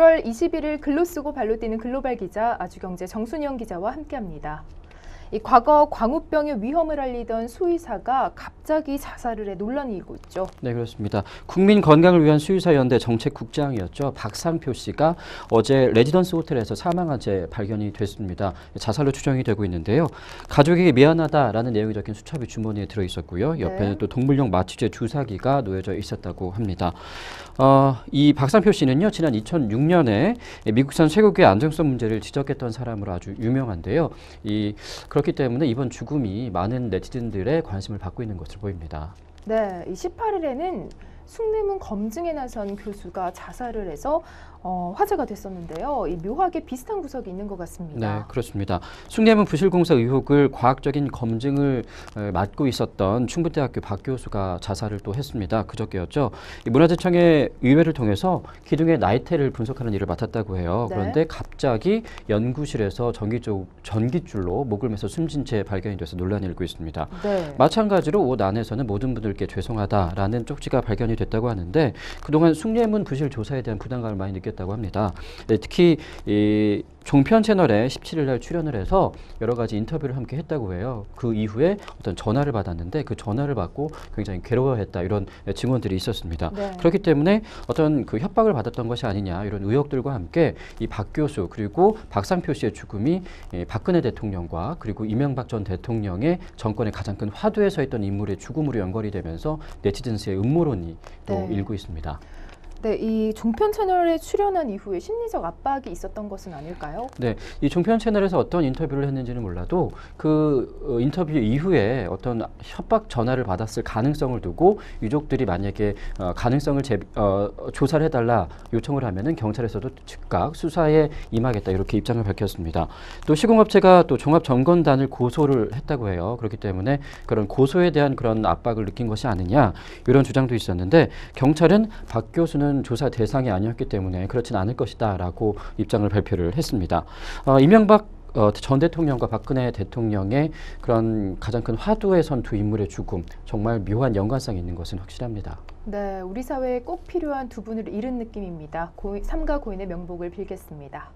10월 21일 글로 쓰고 발로 뛰는 글로벌 기자 아주경제 정순영 기자와 함께합니다. 이 과거 광우병의 위험을 알리던 수의사가 갑자기 자살을 해 논란이 일고 있죠. 네, 그렇습니다. 국민 건강을 위한 수의사 연대 정책국장이었죠. 박상표 씨가 어제 레지던스 호텔에서 사망한 채 발견이 됐습니다. 자살로 추정이 되고 있는데요. 가족에게 미안하다라는 내용이 적힌 수첩이 주머니에 들어 있었고요. 옆에는 네. 또 동물용 마취제 주사기가 놓여져 있었다고 합니다. 어, 이 박상표 씨는요, 지난 2006년에 미국산 쇠고기의 안정성 문제를 지적했던 사람으로 아주 유명한데요. 이 그 렇기 때문에 이번 죽음이 많은 네티즌들의 관심을 받고 있는 것으로 보입니다. 네, 이 18일에는 숭례문 검증에 나선 교수가 자살을 해서 어, 화제가 됐었는데요. 이 묘하게 비슷한 구석이 있는 것 네, 같습니다. 그렇습니다. 숭례문 부실공사 의혹을 과학적인 검증을 에, 맡고 있었던 충북대학교 박 교수가 자살을 또 했습니다. 그저께였죠. 이 문화재청의 의회를 통해서 기둥의 나이테를 분석하는 일을 맡았다고 해요. 네. 그런데 갑자기 연구실에서 전기줄, 전기줄로 목을 매서 숨진 채 발견이 돼서 논란이 일고 있습니다. 네. 마찬가지로 옷 안에서는 모든 분들 께 죄송하다라는 쪽지가 발견이 됐다고 하는데 그동안 숭례문 부실 조사에 대한 부담감을 많이 느꼈다고 합니다. 네, 특히 이 종편 채널에 17일 날 출연을 해서 여러 가지 인터뷰를 함께 했다고 해요. 그 이후에 어떤 전화를 받았는데 그 전화를 받고 굉장히 괴로워했다 이런 증언들이 있었습니다. 네. 그렇기 때문에 어떤 그 협박을 받았던 것이 아니냐 이런 의혹들과 함께 이 박 교수 그리고 박상표 씨의 죽음이 예, 박근혜 대통령과 그리고 이명박 전 대통령의 정권의 가장 큰 화두에 서 있던 인물의 죽음으로 연결이 되면서 네티즌스의 음모론이 또 네. 일고 있습니다. 네, 이 종편 채널에 출연한 이후에 심리적 압박이 있었던 것은 아닐까요? 네, 이 종편 채널에서 어떤 인터뷰를 했는지는 몰라도 그 어, 인터뷰 이후에 어떤 협박 전화를 받았을 가능성을 두고 유족들이 만약에 어, 가능성을 제, 어, 조사를 해달라 요청을 하면은 경찰에서도 즉각 수사에 임하겠다 이렇게 입장을 밝혔습니다. 또 시공업체가 또 종합 점검단을 고소를 했다고 해요. 그렇기 때문에 그런 고소에 대한 그런 압박을 느낀 것이 아니냐 이런 주장도 있었는데 경찰은 박 교수는 조사 대상이 아니었기 때문에 그렇진 않을 것이다 라고 입장을 발표를 했습니다. 어, 이명박 어, 전 대통령과 박근혜 대통령의 그런 가장 큰 화두에 선 두 인물의 죽음 정말 묘한 연관성이 있는 것은 확실합니다. 네, 우리 사회에 꼭 필요한 두 분을 잃은 느낌입니다. 고, 삼가 고인의 명복을 빌겠습니다.